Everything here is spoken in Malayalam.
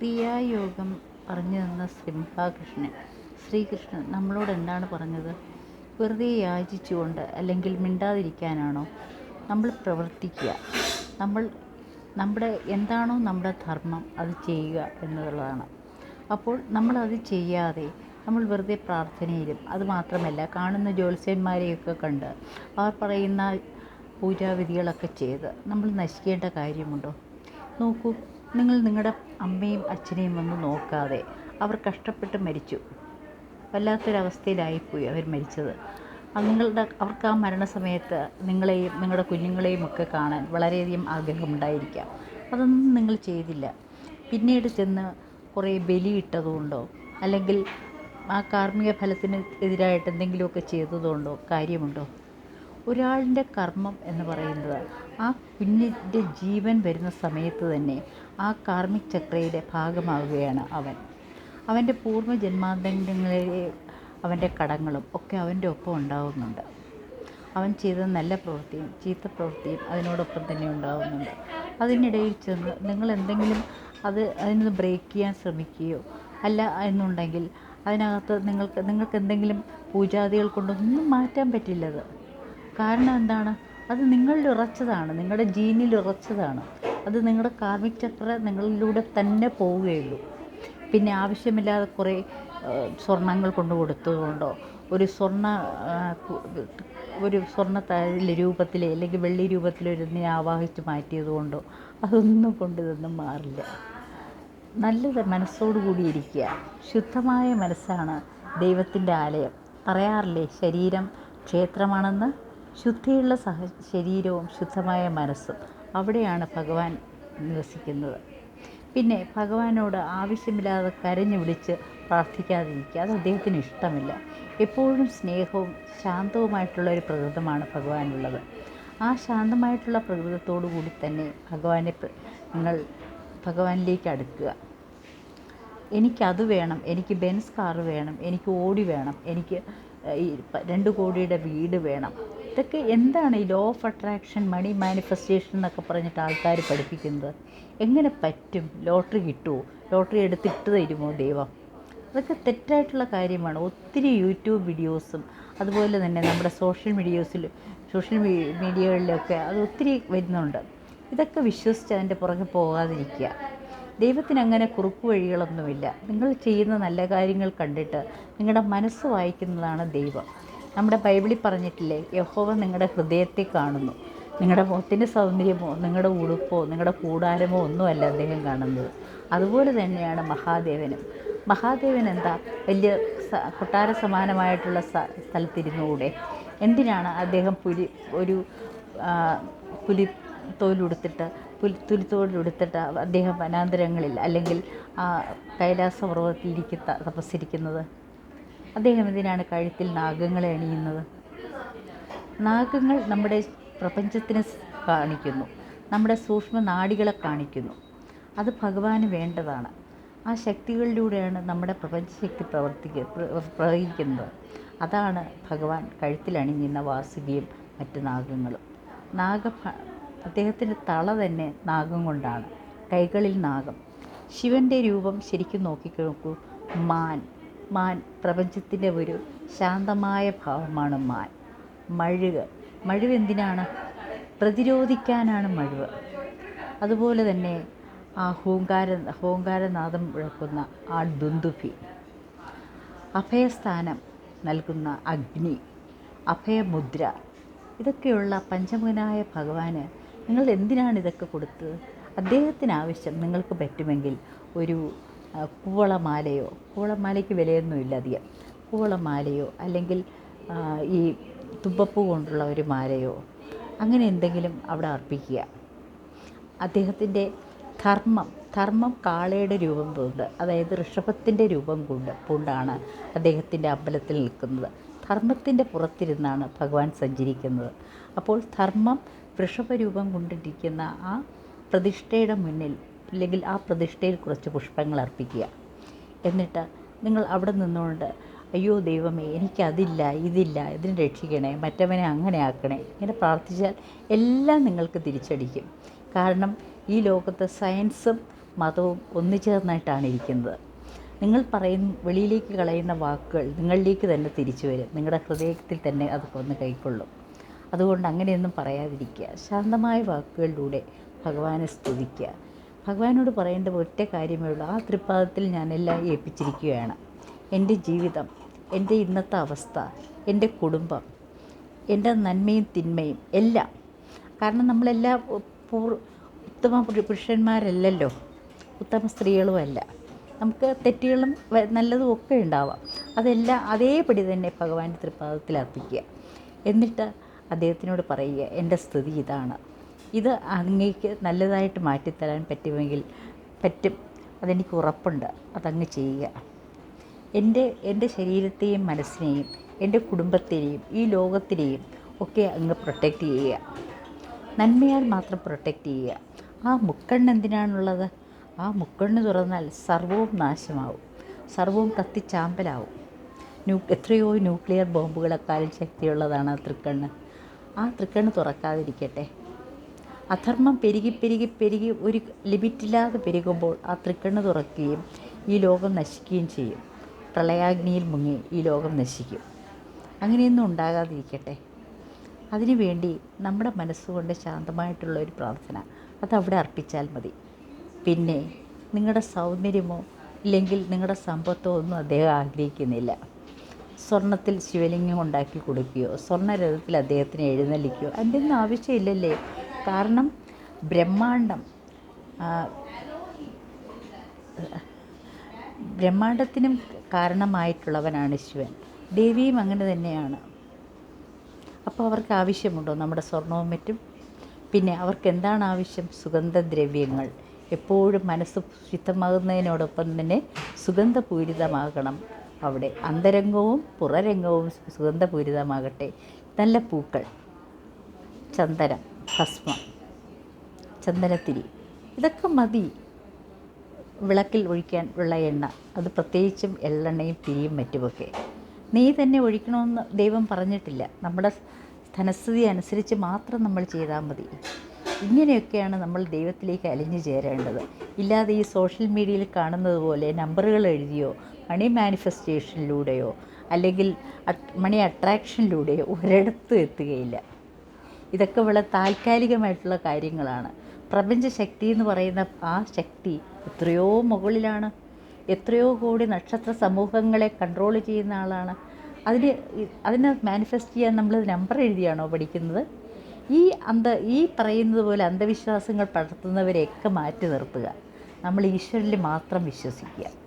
ക്രിയായോഗം പറഞ്ഞു തന്ന സിംഹാകൃഷ്ണൻ. ശ്രീകൃഷ്ണൻ നമ്മളോട് എന്താണ് പറഞ്ഞത്? വെറുതെ യാചിച്ചുകൊണ്ട് അല്ലെങ്കിൽ മിണ്ടാതിരിക്കാനാണോ? നമ്മൾ പ്രവർത്തിക്കുക. നമ്മൾ നമ്മുടെ എന്താണോ നമ്മുടെ ധർമ്മം അത് ചെയ്യുക എന്നുള്ളതാണ്. അപ്പോൾ നമ്മളത് ചെയ്യാതെ നമ്മൾ വെറുതെ പ്രാർത്ഥനയിലും അത് മാത്രമല്ല കാണുന്ന ജ്യോത്സ്യന്മാരെയൊക്കെ കണ്ട് അവർ പറയുന്ന പൂജാവിധികളൊക്കെ ചെയ്ത് നമ്മൾ നശിക്കേണ്ട കാര്യമുണ്ടോ? നോക്കൂ നിങ്ങൾ നിങ്ങളുടെ അമ്മയും അച്ഛനെയും ഒന്ന് നോക്കാതെ അവർ കഷ്ടപ്പെട്ട് മരിച്ചു. വല്ലാത്തൊരവസ്ഥയിലായിപ്പോയി അവർ മരിച്ചത്. നിങ്ങളുടെ അവർക്ക് ആ മരണസമയത്ത് നിങ്ങളെയും നിങ്ങളുടെ കുഞ്ഞുങ്ങളെയും ഒക്കെ കാണാൻ വളരെയധികം ആഗ്രഹമുണ്ടായിരിക്കാം. അതൊന്നും നിങ്ങൾ ചെയ്തില്ല. പിന്നീട് ചെന്ന് കുറേ ബലിയിട്ടതുകൊണ്ടോ അല്ലെങ്കിൽ ആ കാർമ്മിക ഫലത്തിന് എതിരായിട്ട് എന്തെങ്കിലുമൊക്കെ ചെയ്തതുകൊണ്ടോ കാര്യമുണ്ടോ? ഒരാളിന്റെ കർമ്മം എന്ന് പറയുന്നത് ആ കുഞ്ഞിന്റെ ജീവൻ വരുന്ന സമയത്ത് തന്നെ ആ കാർമിക് ചക്രയുടെ ഭാഗമാവുകയാണ് അവൻ. അവന്റെ പൂർവ ജന്മാന്തരങ്ങളിലെ അവന്റെ കടങ്ങളും ഒക്കെ അവന്റെ ഒപ്പം ഉണ്ടാവുന്നുണ്ട്. അവൻ ചെയ്ത നല്ല പ്രവൃത്തിയും ചീത്ത പ്രവൃത്തിയും അതിനോടൊപ്പം തന്നെ ഉണ്ടാവുന്നുണ്ട്. അതിനിടയിൽ ചെന്ന് നിങ്ങൾ എന്തെങ്കിലും അത് അതിനൊന്ന് ബ്രേക്ക് ചെയ്യാൻ ശ്രമിക്കുകയോ അല്ല എന്നുണ്ടെങ്കിൽ അതിനകത്ത് നിങ്ങൾക്ക് നിങ്ങൾക്ക് എന്തെങ്കിലും പൂജാദികൾ കൊണ്ടൊന്നും മാറ്റാൻ പറ്റില്ലത്. കാരണം എന്താണ്? അത് നിങ്ങളിൽ ഉറച്ചതാണ് നിങ്ങളുടെ ജീനിൽ ഉറച്ചതാണ്. അത് നിങ്ങളുടെ കാർമിക് ചക്ര നിങ്ങളിലൂടെ തന്നെ പോവുകയുള്ളൂ. പിന്നെ ആവശ്യമില്ലാതെ കുറേ സ്വർണങ്ങൾ കൊണ്ട് കൊടുത്തതുകൊണ്ടോ ഒരു സ്വർണ ഒരു സ്വർണ രൂപത്തിൽ അല്ലെങ്കിൽ വെള്ളി രൂപത്തിൽ ഒരുതിനെ ആവാഹിച്ച് മാറ്റിയത് കൊണ്ടോ അതൊന്നും കൊണ്ട് ഇതൊന്നും മാറില്ല. നല്ല മനസ്സോടു കൂടി ഇരിക്കുക. ശുദ്ധമായ മനസ്സാണ് ദൈവത്തിന്റെ ആലയം. പറയാറില്ലേ ശരീരം ക്ഷേത്രമാണെന്ന്? ശുദ്ധിയുള്ള സഹ ശരീരവും ശുദ്ധമായ മനസ്സും. അവിടെയാണ് ഭഗവാൻ നിവസിക്കുന്നത്. പിന്നെ ഭഗവാനോട് ആവശ്യമില്ലാതെ കരഞ്ഞു വിളിച്ച് പ്രാർത്ഥിക്കാതിരിക്കുക അത് അദ്ദേഹത്തിന് ഇഷ്ടമില്ല. എപ്പോഴും സ്നേഹവും ശാന്തവുമായിട്ടുള്ള ഒരു പ്രകൃതമാണ് ഭഗവാനുള്ളത്. ആ ശാന്തമായിട്ടുള്ള പ്രകൃതത്തോടു കൂടി തന്നെ ഭഗവാനെ നിങ്ങൾ ഭഗവാനിലേക്ക് അടുക്കുക. എനിക്കത് വേണം എനിക്ക് ബെൻസ് കാറ് വേണം എനിക്ക് ഓടി വേണം എനിക്ക് ഈ രണ്ട് കോടിയുടെ വീട് വേണം. ഇതൊക്കെ എന്താണ് ഈ law of attraction money manifestation എന്നൊക്കെ പറഞ്ഞിട്ട് ആൾക്കാർ പഠിപ്പിക്കുന്നത്? എങ്ങനെ പറ്റും? ലോട്ടറി കിട്ടുമോ ലോട്ടറി എടുത്തിട്ട് തരുമോ ദൈവം? അതൊക്കെ തെറ്റായിട്ടുള്ള കാര്യമാണ്. ഒത്തിരി യൂട്യൂബ് വീഡിയോസും അതുപോലെ തന്നെ നമ്മുടെ സോഷ്യൽ മീഡിയോസിൽ സോഷ്യൽ മീഡിയകളിലൊക്കെ അത് ഒത്തിരി വരുന്നുണ്ട്. ഇതൊക്കെ വിശ്വസിച്ച് അതിന്റെ പുറകെ പോകാതിരിക്കുക. ദൈവത്തിന് അങ്ങനെ കുറുക്കു വഴികളൊന്നുമില്ല. നിങ്ങൾ ചെയ്യുന്ന നല്ല കാര്യങ്ങൾ കണ്ടിട്ട് നിങ്ങളുടെ മനസ്സ് വായിക്കുന്നതാണ് ദൈവം. നമ്മുടെ ബൈബിളിൽ പറഞ്ഞിട്ടില്ലേ യഹോവ നിങ്ങളുടെ ഹൃദയത്തെ കാണുന്നു. നിങ്ങളുടെ മുഖത്തിന്റെ സൗന്ദര്യമോ നിങ്ങളുടെ ഉടുപ്പോ നിങ്ങളുടെ കൂടാരമോ ഒന്നുമല്ല അദ്ദേഹം കാണുന്നത്. അതുപോലെ തന്നെയാണ് മഹാദേവനും. മഹാദേവൻ എന്താ? വലിയ കൊട്ടാര സമാനമായിട്ടുള്ള സ്ഥലത്തിരുന്നുകൂടെ? എന്തിനാണ് അദ്ദേഹം പുലി ഒരു പുലി തോലുടുത്തിട്ട് പുലി തുലിത്തോലുടുത്തിട്ട് അദ്ദേഹം വനാന്തരങ്ങളിൽ അല്ലെങ്കിൽ കൈലാസ പർവതത്തിൽ ഇരിക്കുന്ന തപസ്സിരിക്കുന്നത്? അദ്ദേഹം എന്തിനാണ് കഴുത്തിൽ നാഗങ്ങളെ അണിയുന്നത്? നാഗങ്ങൾ നമ്മുടെ പ്രപഞ്ചത്തിനെ കാണിക്കുന്നു. നമ്മുടെ സൂക്ഷ്മ നാടികളെ കാണിക്കുന്നു. അത് ഭഗവാന് വേണ്ടതാണ്. ആ ശക്തികളിലൂടെയാണ് നമ്മുടെ പ്രപഞ്ചശക്തി പ്രവർത്തിക്കുക പ്രവഹിക്കുന്നത്. അതാണ് ഭഗവാൻ കഴുത്തിൽ അണിഞ്ഞിരുന്ന വാസുകിയും മറ്റ് നാഗങ്ങളും. നാഗ അദ്ദേഹത്തിന്റെ തള തന്നെ നാഗം കൊണ്ടാണ്. കൈകളിൽ നാഗം. ശിവന്റെ രൂപം ശരിക്കും നോക്കിക്കോക്കൂ മാൻ. മാൻ പ്രപഞ്ചത്തിന്റെ ഒരു ശാന്തമായ ഭാവമാണ് മാൻ. മഴുക്. മഴുവ് എന്തിനാണ്? പ്രതിരോധിക്കാനാണ് മഴുവ് അതുപോലെ തന്നെ ആ ഹൂങ്കാര ഹൂങ്കാരനാദം മുഴക്കുന്ന ആ ദുന്ദുഭി അഭയസ്ഥാനം നൽകുന്ന അഗ്നി അഭയമുദ്ര ഇതൊക്കെയുള്ള പഞ്ചമുഖനായ ഭഗവാന് നിങ്ങൾ എന്തിനാണ് ഇതൊക്കെ കൊടുത്തത് അദ്ദേഹത്തിന് ആവശ്യം നിങ്ങൾക്ക് പറ്റുമെങ്കിൽ ഒരു കൂവളമാലയോ? കൂവളമാലയ്ക്ക് വിലയൊന്നുമില്ല അധികം. കൂവളമാലയോ അല്ലെങ്കിൽ ഈ തുമ്പപ്പൂ കൊണ്ടുള്ള ഒരു മാലയോ? അങ്ങനെ എന്തെങ്കിലും അവിടെ അർപ്പിക്കുക. അദ്ദേഹത്തിന്റെ ധർമ്മം ധർമ്മം കാളയുടെ രൂപം കൊണ്ട് അതായത് ഋഷഭത്തിന്റെ രൂപം കൊണ്ട് കൊണ്ടാണ് അദ്ദേഹത്തിന്റെ അമ്പലത്തിൽ നിൽക്കുന്നത്. ധർമ്മത്തിന്റെ പുറത്തിരുന്നാണ് ഭഗവാൻ സഞ്ചരിക്കുന്നത്. അപ്പോൾ ധർമ്മം വൃഷഭരൂപം കൊണ്ടിരിക്കുന്ന ആ പ്രതിഷ്ഠയുടെ മുന്നിൽ അല്ലെങ്കിൽ ആ പ്രതിഷ്ഠയിൽ കുറച്ച് പുഷ്പങ്ങൾ അർപ്പിക്കുക. എന്നിട്ട് നിങ്ങൾ അവിടെ നിന്നുകൊണ്ട് അയ്യോ ദൈവമേ എനിക്കതില്ല ഇതില്ല ഇതിനെ രക്ഷിക്കണേ മറ്റവനെ അങ്ങനെ ആക്കണേ ഇങ്ങനെ പ്രാർത്ഥിച്ചാൽ എല്ലാം നിങ്ങൾക്ക് തിരിച്ചടിക്കും. കാരണം ഈ ലോകത്ത് സയൻസും മതവും ഒന്നുചേർന്നായിട്ടാണ് ഇരിക്കുന്നത്. നിങ്ങൾ പറയുന്ന വെളിയിലേക്ക് കളയുന്ന വാക്കുകൾ നിങ്ങളിലേക്ക് തന്നെ തിരിച്ചു വരും. നിങ്ങളുടെ ഹൃദയത്തിൽ തന്നെ അത് വന്ന് കൈക്കൊള്ളും. അതുകൊണ്ട് അങ്ങനെയൊന്നും പറയാതിരിക്കുക. ശാന്തമായ വാക്കുകളിലൂടെ ഭഗവാനെ സ്തുതിക്കുക. ഭഗവാനോട് പറയേണ്ട ഒറ്റ കാര്യമേ ഉള്ളൂ. ആ തൃപ്പാദത്തിൽ ഞാനെല്ലാം ഏൽപ്പിച്ചിരിക്കുകയാണ്. എന്റെ ജീവിതം എന്റെ ഇന്നത്തെ അവസ്ഥ എന്റെ കുടുംബം എന്റെ നന്മയും തിന്മയും എല്ലാം. കാരണം നമ്മളെല്ലാം പൂർ ഉത്തമ പുരുഷന്മാരല്ലല്ലോ. ഉത്തമ സ്ത്രീകളുമല്ല നമുക്ക് തെറ്റുകളും നല്ലതും ഒക്കെ ഉണ്ടാവാം. അതെല്ലാം അതേപടി തന്നെ ഭഗവാന്റെ തൃപ്പാദത്തിൽ അർപ്പിക്കുക. എന്നിട്ട് അദ്ദേഹത്തിനോട് പറയുക എന്റെ സ്ഥിതി ഇതാണ്. ഇത് അങ്ങേക്ക് നല്ലതായിട്ട് മാറ്റിത്തരാൻ പറ്റുമെങ്കിൽ പറ്റും. അതെനിക്ക് ഉറപ്പുണ്ട്. അതങ്ങ് ചെയ്യുക. എന്റെ എന്റെ ശരീരത്തെയും മനസ്സിനെയും എന്റെ കുടുംബത്തെയും ഈ ലോകത്തിനെയും ഒക്കെ അങ്ങ് പ്രൊട്ടക്റ്റ് ചെയ്യുക. നന്മയാൽ മാത്രം പ്രൊട്ടക്റ്റ് ചെയ്യുക. ആ മുക്കണ്ണ് എന്തിനാണുള്ളത്? ആ മുക്കണ്ണ് തുറന്നാൽ സർവവും നാശമാവും. സർവവും കത്തിച്ചാമ്പലാവും. ന്യൂ എത്രയോ ന്യൂക്ലിയർ ബോംബുകളെക്കാളും ശക്തിയുള്ളതാണ് ആ തൃക്കണ്ണ്. ആ തൃക്കണ്ണ് തുറക്കാതിരിക്കട്ടെ. അധർമ്മം പെരുകി പെരുകി പെരുകി ഒരു ലിമിറ്റില്ലാതെ പെരുകുമ്പോൾ ആ തൃക്കണ്ണ് തുറക്കുകയും ഈ ലോകം നശിക്കുകയും ചെയ്യും. പ്രളയാഗ്നിയിൽ മുങ്ങി ഈ ലോകം നശിക്കും. അങ്ങനെയൊന്നും ഉണ്ടാകാതിരിക്കട്ടെ. അതിനുവേണ്ടി നമ്മുടെ മനസ്സുകൊണ്ട് ശാന്തമായിട്ടുള്ള ഒരു പ്രാർത്ഥന. അതവിടെ അർപ്പിച്ചാൽ മതി. പിന്നെ നിങ്ങളുടെ സൗന്ദര്യമോ ഇല്ലെങ്കിൽ നിങ്ങളുടെ സമ്പത്തോ ഒന്നും അദ്ദേഹം ആഗ്രഹിക്കുന്നില്ല. സ്വർണത്തിൽ ശിവലിംഗം ഉണ്ടാക്കി കൊടുക്കുകയോ സ്വർണരഥത്തിൽ അദ്ദേഹത്തിന് എഴുന്നള്ളിക്കുകയോ അതിന്റെ ഒന്നും ആവശ്യമില്ലല്ലേ? കാരണം ബ്രഹ്മാണ്ടം ബ്രഹ്മാണ്ടത്തിനും കാരണമായിട്ടുള്ളവനാണ് ശിവൻ. ദേവിയും അങ്ങനെ തന്നെയാണ്. അപ്പോൾ അവർക്ക് ആവശ്യമുണ്ടോ നമ്മുടെ സ്വർണവും മറ്റും? പിന്നെ അവർക്ക് എന്താണ് ആവശ്യം? സുഗന്ധദ്രവ്യങ്ങൾ. എപ്പോഴും മനസ്സ് ശുദ്ധമാകുന്നതിനോടൊപ്പം തന്നെ സുഗന്ധപൂരിതമാകണം അവിടെ. അന്തരംഗവും പുറരംഗവും സുഗന്ധപൂരിതമാകട്ടെ. നല്ല പൂക്കൾ. ചന്ദനം. ഭസ്മം ചന്ദനത്തിരി. ഇതൊക്കെ മതി. വിളക്കിൽ ഒഴിക്കാൻ ഉള്ള എണ്ണ. അത് പ്രത്യേകിച്ചും എള്ളെണ്ണയും തിരിയും മറ്റുമൊക്കെ. നീ തന്നെ ഒഴിക്കണമെന്ന് ദൈവം പറഞ്ഞിട്ടില്ല. നമ്മുടെ ധനസ്ഥിതി അനുസരിച്ച് മാത്രം നമ്മൾ ചെയ്താൽ മതി. ഇങ്ങനെയൊക്കെയാണ് നമ്മൾ ദൈവത്തിലേക്ക് അലിഞ്ഞു ചേരേണ്ടത്. ഇല്ലാതെ ഈ സോഷ്യൽ മീഡിയയിൽ കാണുന്നത് പോലെ നമ്പറുകൾ എഴുതിയോ മണി മാനിഫെസ്റ്റേഷനിലൂടെയോ അല്ലെങ്കിൽ മണി അട്രാക്ഷനിലൂടെയോ ഒരിടത്തും എത്തുകയില്ല. ഇതൊക്കെ വളരെ താൽക്കാലികമായിട്ടുള്ള കാര്യങ്ങളാണ്. പ്രപഞ്ച ശക്തി എന്ന് പറയുന്ന ആ ശക്തി എത്രയോ മുകളിലാണ്. എത്രയോ കോടി നക്ഷത്ര സമൂഹങ്ങളെ കൺട്രോൾ ചെയ്യുന്ന ആളാണ്. അതിന് അതിനെ മാനിഫെസ്റ്റ് ചെയ്യാൻ നമ്മൾ നമ്പർ എഴുതിയാണോ പഠിക്കുന്നത്? ഈ അന്ധ ഈ പറയുന്നത് പോലെ അന്ധവിശ്വാസങ്ങൾ പടർത്തുന്നവരെയൊക്കെ മാറ്റി നിർത്തുക. നമ്മൾ ഈശ്വരനിൽ മാത്രം വിശ്വസിക്കുക.